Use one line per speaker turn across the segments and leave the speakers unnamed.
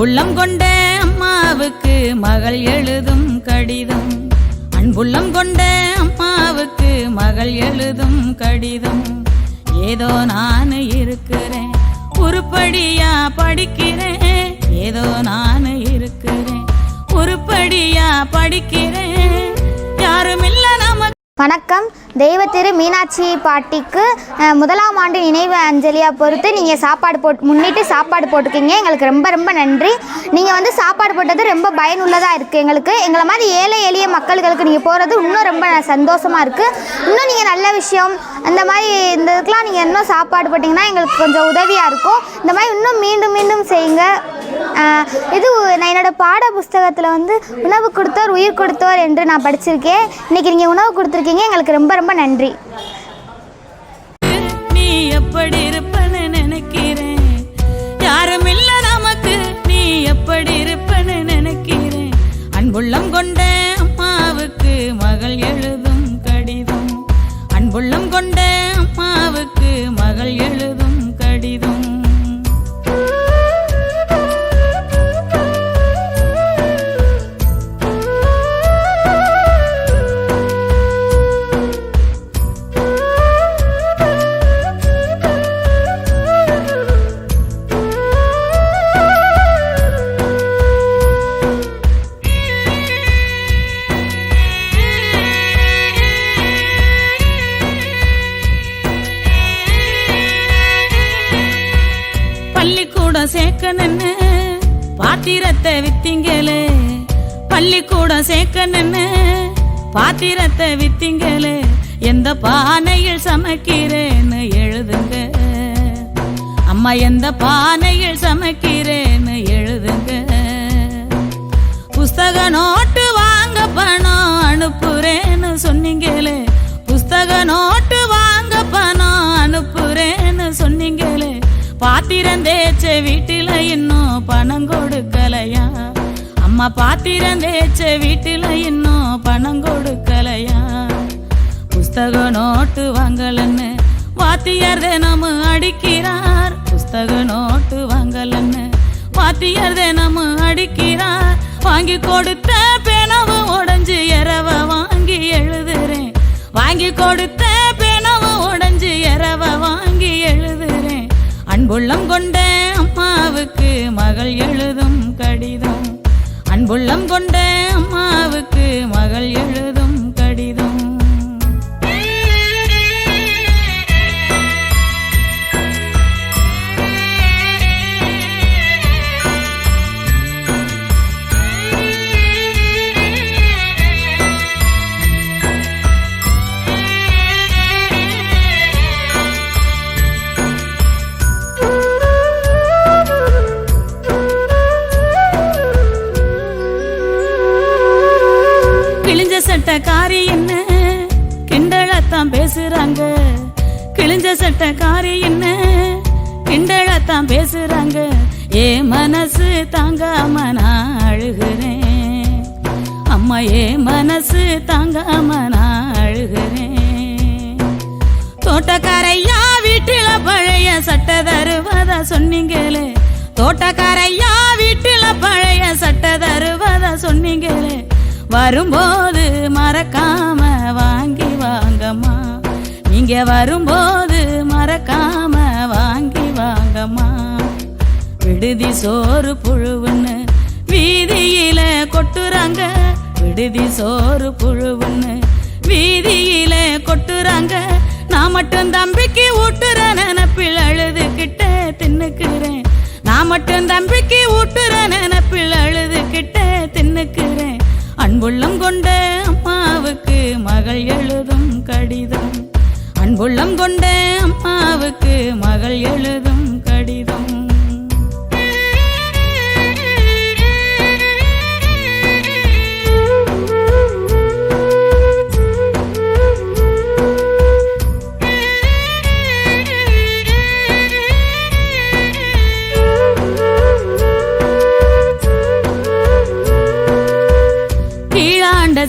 அன்புள்ளம் கொண்ட அம்மாவுக்கு மகள் எழுதும் கடிதம். அன்புள்ளம் கொண்ட அம்மாவுக்கு மகள் எழுதும் கடிதம். ஏதோ நான் இருக்கிறேன் உருப்படியா படிக்கிறேன். ஏதோ நான் இருக்கிறேன் உருப்படியா படிக்கிறேன். யாரும் இல்ல
வணக்கம். தெய்வ திரு மீனாட்சி பாட்டிக்கு முதலாம் ஆண்டு நினைவு அஞ்சலியாக பொறுத்து நீங்கள் சாப்பாடு போட் முன்னிட்டு சாப்பாடு போட்டிருக்கீங்க எங்களுக்கு ரொம்ப ரொம்ப நன்றி. நீங்கள் வந்து சாப்பாடு போட்டது ரொம்ப பயனுள்ளதாக இருக்குது எங்களுக்கு. எங்களை மாதிரி ஏழை எளிய மக்களுக்கு நீங்கள் போகிறது இன்னும் ரொம்ப சந்தோஷமாக இருக்குது இன்னும் நீங்கள் நல்ல விஷயம் அந்த மாதிரி இந்த இதுக்கெலாம் நீங்கள் இன்னும் சாப்பாடு போட்டிங்கன்னா எங்களுக்கு கொஞ்சம் உதவியாக இருக்கும். இந்த மாதிரி இன்னும் மீண்டும் மீண்டும் செய்யுங்க. இது நான் என்னோட பாட புஸ்தகத்தில் வந்து உணவு கொடுத்தோர் உயிர் கொடுத்தோர் என்று நான் படிச்சிருக்கேன். இன்னைக்கு நீங்கள் உணவு கொடுத்துருக்கீங்க. எங்களுக்கு ரொம்ப ரொம்ப நன்றி.
நீ எப்படி இருப்பன்னு நினைக்கிறேன்? யாரும் இல்ல நமக்கு. நீ எப்படி இருப்பன்னு நினைக்கிறேன்? அன்புள்ளம் கொண்ட அம்மாவுக்கு மகள் எழுதும் கடிதம். அன்புள்ளம் கொண்ட அம்மாவுக்கு மகள் எழுதும் பள்ளிக்கூடம் சேர்க்கணுன்னு பாத்திரத்தை வித்தீங்களே. பள்ளிக்கூடம் சேர்க்கணுன்னு பாத்திரத்தை வித்திங்களே. எந்த பானையில் சமைக்கிறேன்னு எழுதுங்க. அம்மா எந்த பானையில் சமைக்கிறேன்னு எழுதுங்க. புஸ்தக நோட்டு வாங்க பணம் அனுப்புறேன்னு சொன்னீங்களே. பாத்திரம் தேய்ச்ச வீட்டில இன்னும் பணம் கொடுக்கலையா? அம்மா பாத்திரம் தேய்ச்ச வீட்டில இன்னும் பணம் கொடுக்கலையா? புஸ்தக நோட்டு வாங்கலன்னு வாத்தியார் தினமும் அடிக்கிறார். புஸ்தக நோட்டு வாங்கலன்னு வாத்தியார் தினமும் அடிக்கிறார். வாங்கி கொடுத்த பேனவு உடஞ்சு எரவ வாங்கி எழுதுறேன். வாங்கி கொடுத்த அம்மாவுக்கு மகள் எழுதும் கடிதம். அன்புள்ளம் கொண்ட அம்மாவுக்கு மகள் எழுதும் சட்டக்காரி என்ன? கிண்டலத்தான் பேசுறாங்க. கிழிஞ்ச சட்டக்காரி என்ன? கிண்டலத்தான் பேசுறாங்க. ஏ மனசு தாங்காம நான் அழுகிறேன். அம்மா ஏ மனசு தாங்காம நான் அழுகிறேன். தோட்டக்காரையா வீட்டில பழைய சட்டை தருவதா சொன்னீங்களே. தோட்டக்காரையா வீட்டில பழைய சட்டை தருவதா சொன்னீங்களே. வரும்போது மறக்காம வாங்கி வாங்கம்மா. நீங்க வரும்போது மறக்காம வாங்கி வாங்கம்மா. விடுதி சோறு புழுவுன்னு வீதியில கொட்டுறாங்க. விடுதி சோறு புழுவுன்னு வீதியில கொட்டுறாங்க. நான் மட்டும் தம்பிக்கு ஊட்டுற நினப்பில் அழுதுகிட்ட தின்னுக்கிறேன். நான் மட்டும் தம்பிக்கு ஊட்டுற நினப்பில் அழுதுகிட்ட தின்னுக்கிறேன். அன்புள்ளம் கொண்ட அம்மாவுக்கு மகள் எழுதும் கடிதம். அன்புள்ளம் கொண்ட அம்மாவுக்கு மகள் எழுதும் கடிதம். கீழாண்ட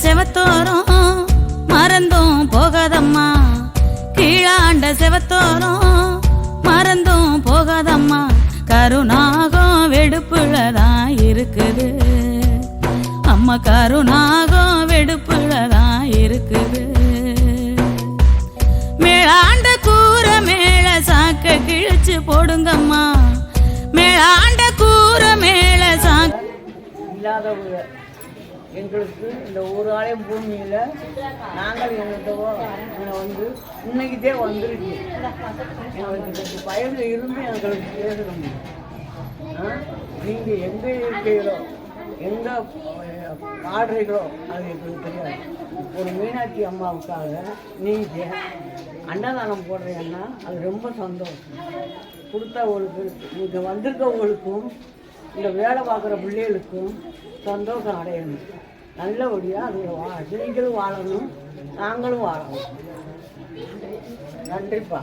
செவத்தோரும் மறந்தும் போகாதம்மா. கருணாகம் வெடுப்புள்ளதான் தான் இருக்குது. அம்மா கருணாகம் வெடுப்புள்ளதான் தான் இருக்குது. மேலாண்ட கூற மேல சாக்க கிழிச்சு போடுங்கம்மா. மேலாண்ட கூற மேல சாக்க
இல்லாத எங்களுக்கு இந்த ஒரு ஆலயம் பூமியில் நாங்கள் எங்கள்கிட்ட இங்கே வந்து இன்னைக்குதே வந்துருக்கு. எங்களுக்கு பயந்து பயனில் இருந்து எங்களுக்கு பேசணும் நீங்கள் எங்கே இருக்கீங்களோ எங்கே பாடுறீங்களோ அது எங்களுக்கு தெரியாது. ஒரு மீனாட்சி அம்மாவுக்காக நீங்கள் அன்னதானம் போடுறீங்கன்னா அது ரொம்ப சந்தோஷம். கொடுத்தவங்களுக்கு இங்கே வந்திருக்கவங்களுக்கும் இந்த வேலை பார்க்குற பிள்ளைகளுக்கும் சந்தோஷம் அடையணும். நல்லபடியாக அதில் வா நீங்களும் வாழணும் நாங்களும் வாழணும். நன்றிப்பா.